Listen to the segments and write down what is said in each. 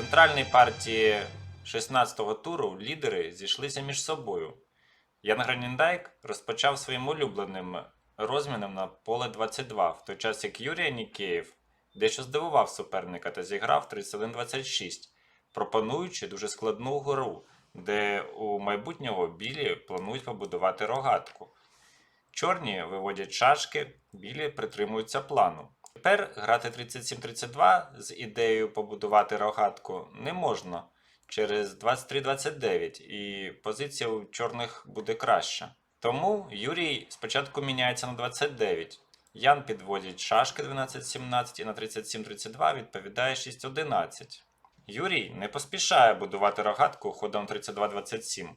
Центральній партії 16-го туру лідери зійшлися між собою. Ян Граніндайк розпочав своїм улюбленим розміном на поле 22, в той час як Юрій Нікеєв дещо здивував суперника та зіграв 31-26, пропонуючи дуже складну гру, де у майбутнього білі планують побудувати рогатку. Чорні виводять шашки, білі притримуються плану. Тепер грати 37-32 з ідеєю побудувати рогатку не можна через 23-29, і позиція у чорних буде краща. Тому Юрій спочатку міняється на 29. Ян підводить шашки 12-17 і на 37-32 відповідає 6-11. Юрій не поспішає будувати рогатку ходом 32-27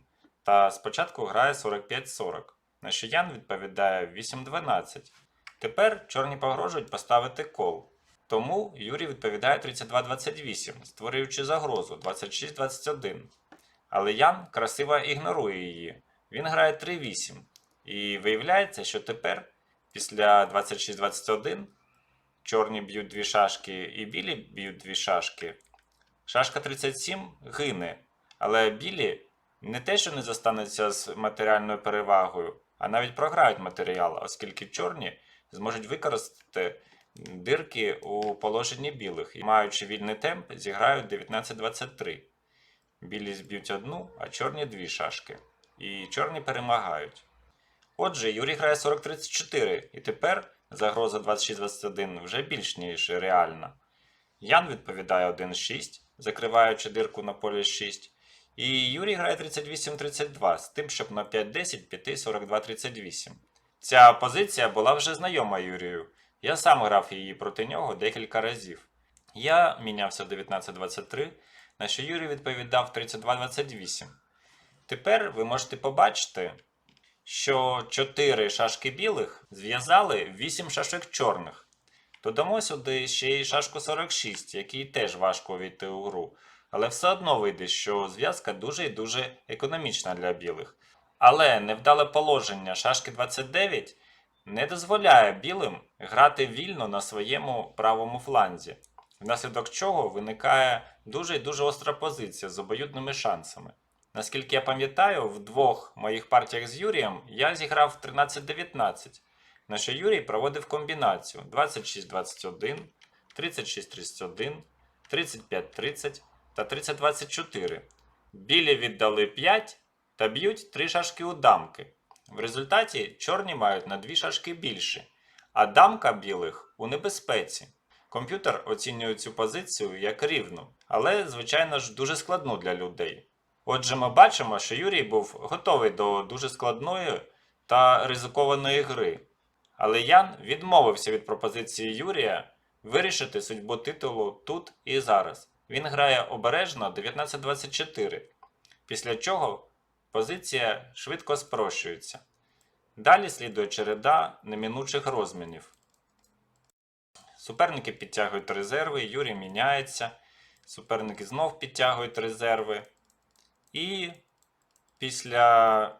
та спочатку грає 45-40, на що Ян відповідає 8-12. Тепер чорні погрожують поставити кол. Тому Юрій відповідає 32-28, створюючи загрозу 26-21. Але Ян красиво ігнорує її. Він грає 3-8. І виявляється, що тепер, після 26-21, чорні б'ють дві шашки і білі б'ють дві шашки. Шашка 37 гине, але білі не те, що не зостануться з матеріальною перевагою, а навіть програють матеріал, оскільки чорні зможуть використати дирки у положенні білих і, маючи вільний темп, зіграють 19-23. Білі зб'ють одну, а чорні дві шашки. І чорні перемагають. Отже, Юрій грає 40-34, і тепер загроза 26-21 вже більш ніж реальна. Ян відповідає 1-6, закриваючи дирку на полі 6. І Юрій грає 38-32 з тим, щоб на 5-10 піти 42-38. Ця позиція була вже знайома Юрію. Я сам грав її проти нього декілька разів. Я мінявся 19-23, на що Юрій відповідав 32-28. Тепер ви можете побачити, що 4 шашки білих зв'язали 8 шашок чорних. Додамо сюди ще й шашку 46, який теж важко увійти у гру. Але все одно вийде, що зв'язка дуже і дуже економічна для білих. Але невдале положення шашки 29 не дозволяє білим грати вільно на своєму правому фланзі, внаслідок чого виникає дуже і дуже остра позиція з обоюдними шансами. Наскільки я пам'ятаю, в двох моїх партіях з Юрієм я зіграв 13-19, на що Юрій проводив комбінацію 26-21, 36-31, 35-30 та 30-24. Білі віддали 5 та б'ють 3 шашки у дамки. В результаті чорні мають на 2 шашки більше, а дамка білих у небезпеці. Комп'ютер оцінює цю позицію як рівну, але, звичайно ж, дуже складну для людей. Отже, ми бачимо, що Юрій був готовий до дуже складної та ризикованої гри. Але Ян відмовився від пропозиції Юрія вирішити судьбу титулу тут і зараз. Він грає обережно 19-24, після чого позиція швидко спрощується. Далі слідує череда неминучих розмінів. Суперники підтягують резерви, Юрій міняється. Суперники знов підтягують резерви. І після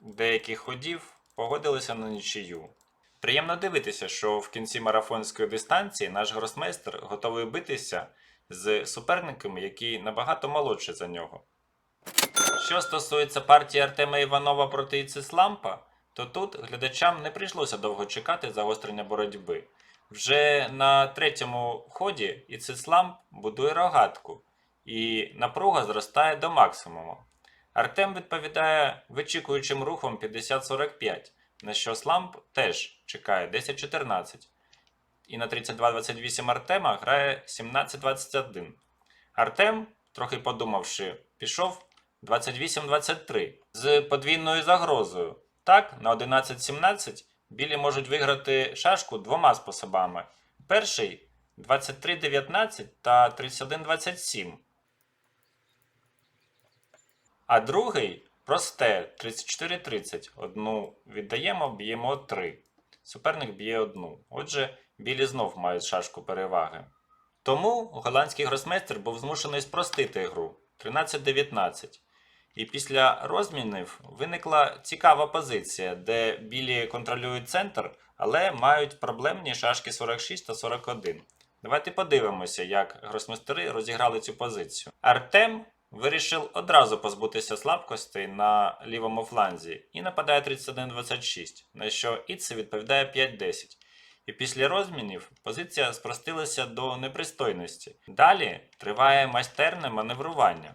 деяких ходів погодилися на нічию. Приємно дивитися, що в кінці марафонської дистанції наш гросмейстер готовий битися з суперниками, які набагато молодші за нього. Що стосується партії Артема Іванова проти Іцислампа, то тут глядачам не прийшлося довго чекати загострення боротьби. Вже на третьому ході Іцисламп будує рогатку, і напруга зростає до максимуму. Артем відповідає вичікуючим рухом 50-45, на що Сламп теж чекає 10-14. І на 32-28 Артема грає 17-21. Артем, трохи подумавши, пішов 28-23 з подвійною загрозою. Так, на 11-17 білі можуть виграти шашку двома способами. Перший 23-19 та 31-27. А другий просте 34-30. Одну віддаємо, б'ємо 3. Суперник б'є одну. Отже, білі знов мають шашку переваги. Тому голландський гросмейстер був змушений спростити гру 13-19. І після розмінів виникла цікава позиція, де білі контролюють центр, але мають проблемні шашки 46 та 41. Давайте подивимося, як гросмейстери розіграли цю позицію. Артем вирішив одразу позбутися слабкостей на лівому фланзі і нападає 31-26, на що Іце відповідає 5-10. І після розмінів позиція спростилася до непристойності. Далі триває майстерне маневрування.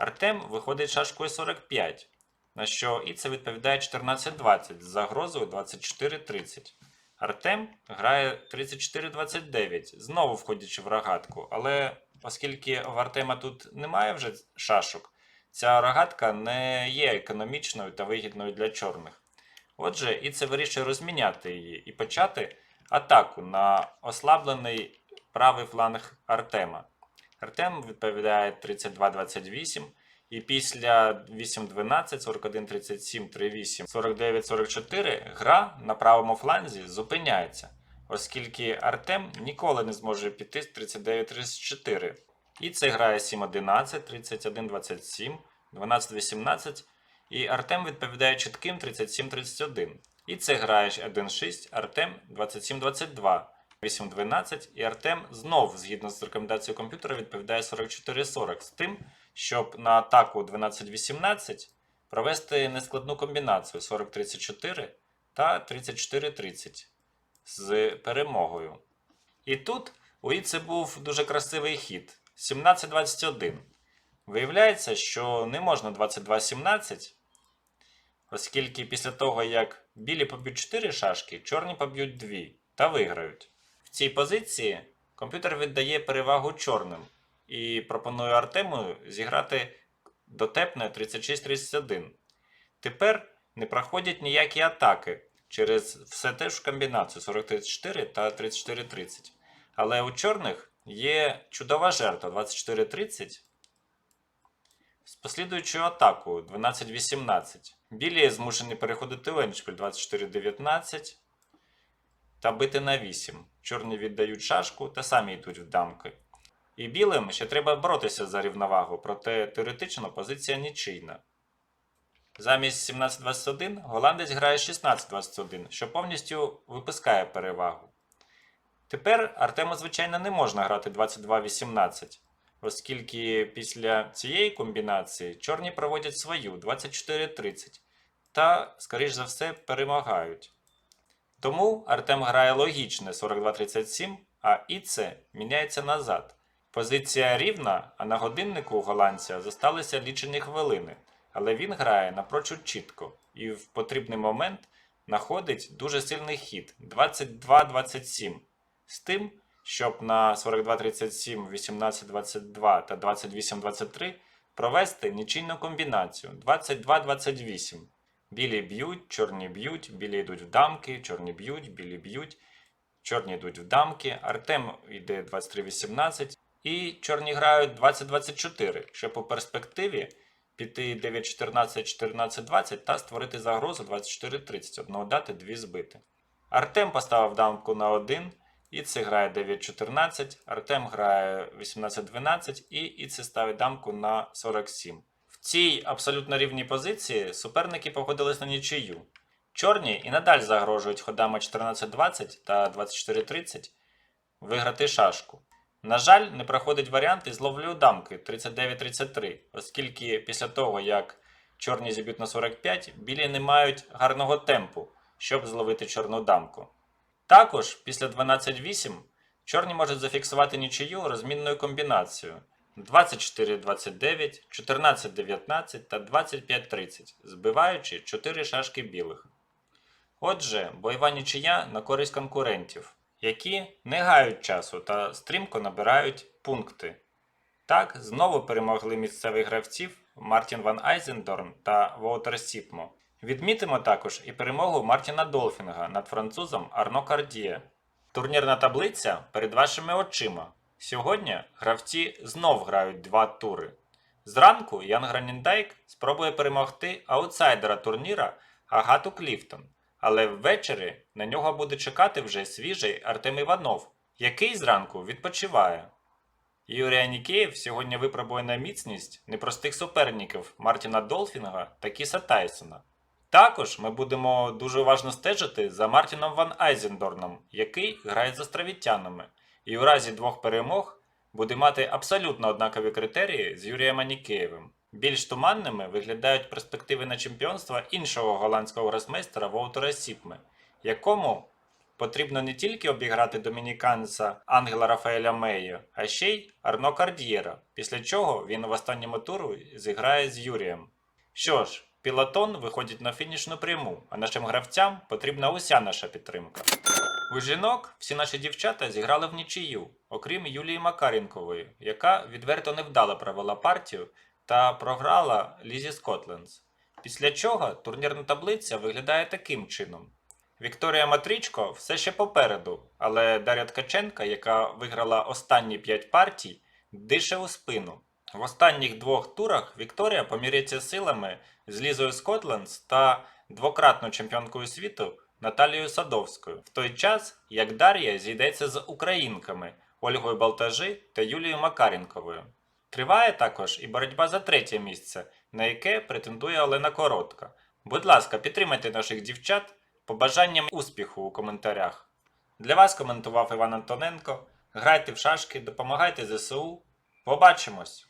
Артем виходить шашкою 45, на що Іце відповідає 14-20 з загрозою 24-30. Артем грає 34-29, знову входячи в рогатку, але оскільки в Артема тут немає вже шашок, ця рогатка не є економічною та вигідною для чорних. Отже, Іце вирішує розміняти її і почати атаку на ослаблений правий фланг Артема. Артем відповідає 32-28, і після 8-12, 41-37, 3-8, 49-44 гра на правому фланзі зупиняється, оскільки Артем ніколи не зможе піти з 39-34. І це грає 7-11, 31-27, 12-18, і Артем відповідає чітким 37-31. І це грає 1-6, Артем 27-22. 8.12 і Артем знов, згідно з рекомендацією комп'ютера, відповідає 44.40 з тим, щоб на атаку 12.18 провести нескладну комбінацію 40.34 та 34.30 з перемогою. І тут у Іце був дуже красивий хід 17.21. Виявляється, що не можна 22.17, оскільки після того, як білі поб'ють 4 шашки, чорні поб'ють 2 та виграють. В цій позиції комп'ютер віддає перевагу чорним і пропонує Артему зіграти дотепне 36-31. Тепер не проходять ніякі атаки через все те ж комбінацію 40-34 та 34-30. Але у чорних є чудова жертва 24-30 з послідуючою атакою 12-18. Білі змушені переходити в еншпіль 24-19 та бити на 8. Чорні віддають шашку та самі йдуть в дамки. І білим ще треба боротися за рівновагу, проте теоретично позиція нічийна. Замість 17-21 голландець грає 16-21, що повністю випускає перевагу. Тепер Артему, звичайно, не можна грати 22-18, оскільки після цієї комбінації чорні проводять свою 24-30 та, скоріш за все, перемагають. Тому Артем грає логічне 42-37, а Іце міняється назад. Позиція рівна, а на годиннику у голландця зосталися лічені хвилини, але він грає напрочуд чітко і в потрібний момент знаходить дуже сильний хід 22-27 з тим, щоб на 42-37, 18-22 та 28-23 провести нічийну комбінацію 22-28. Білі б'ють, чорні б'ють, білі йдуть в дамки, чорні б'ють, білі б'ють, чорні йдуть в дамки, Артем йде 23-18 і чорні грають 20-24, щоб у перспективі піти 9-14, 14-20 та створити загрозу 24-30, одного дати, дві збити. Артем поставив дамку на 1, Іце грає 9-14, Артем грає 18-12 і Іце ставить дамку на 47. В цій абсолютно рівній позиції суперники погодились на нічию. Чорні і надалі загрожують ходами 14-20 та 24-30 виграти шашку. На жаль, не проходить варіант із ловлею дамки 39-33, оскільки після того, як чорні зіб'ють на 45, білі не мають гарного темпу, щоб зловити чорну дамку. Також після 12-8 чорні можуть зафіксувати нічию розмінною комбінацією 24-29, 14-19 та 25-30, збиваючи 4 шашки білих. Отже, бойова нічия на користь конкурентів, які не гають часу та стрімко набирають пункти. Так, знову перемогли місцевих гравців Мартін Ван Айзендорн та Воутер Сіпмо. Відмітимо також і перемогу Мартіна Долфінга над французом Арно Кардіє. Турнірна таблиця перед вашими очима. Сьогодні гравці знов грають два тури. Зранку Ян Граніндайк спробує перемогти аутсайдера турніра Агату Кліфтон, але ввечері на нього буде чекати вже свіжий Артем Іванов, який зранку відпочиває. Юрій Анікеєв сьогодні випробує на міцність непростих суперників Мартіна Долфінга та Кіса Тайсона. Також ми будемо дуже уважно стежити за Мартіном Ван Айзендорном, який грає з островітянами. І у разі двох перемог буде мати абсолютно однакові критерії з Юрієм Анікеєвим. Більш туманними виглядають перспективи на чемпіонство іншого голландського гросмейстера Воутера Сіпме, якому потрібно не тільки обіграти домініканця Ангела Рафаеля Мея, а ще й Арно Кардієра, після чого він в останньому туру зіграє з Юрієм. Що ж, пілотон виходить на фінішну пряму, а нашим гравцям потрібна уся наша підтримка. У жінок всі наші дівчата зіграли в нічию, окрім Юлії Макаренкової, яка відверто невдало провела партію та програла Лізі Скотлендс. Після чого турнірна таблиця виглядає таким чином. Вікторія Матричко все ще попереду, але Дар'я Ткаченка, яка виграла останні 5 партій, дише у спину. В останніх двох турах Вікторія поміряється силами з Лізою Скотлендс та двократною чемпіонкою світу Наталією Садовською, в той час як Дар'я зійдеться з українками Ольгою Балтажи та Юлією Макаренковою. Триває також і боротьба за третє місце, на яке претендує Олена Коротка. Будь ласка, підтримайте наших дівчат побажанням успіху у коментарях. Для вас коментував Іван Антоненко. Грайте в шашки, допомагайте ЗСУ. Побачимось!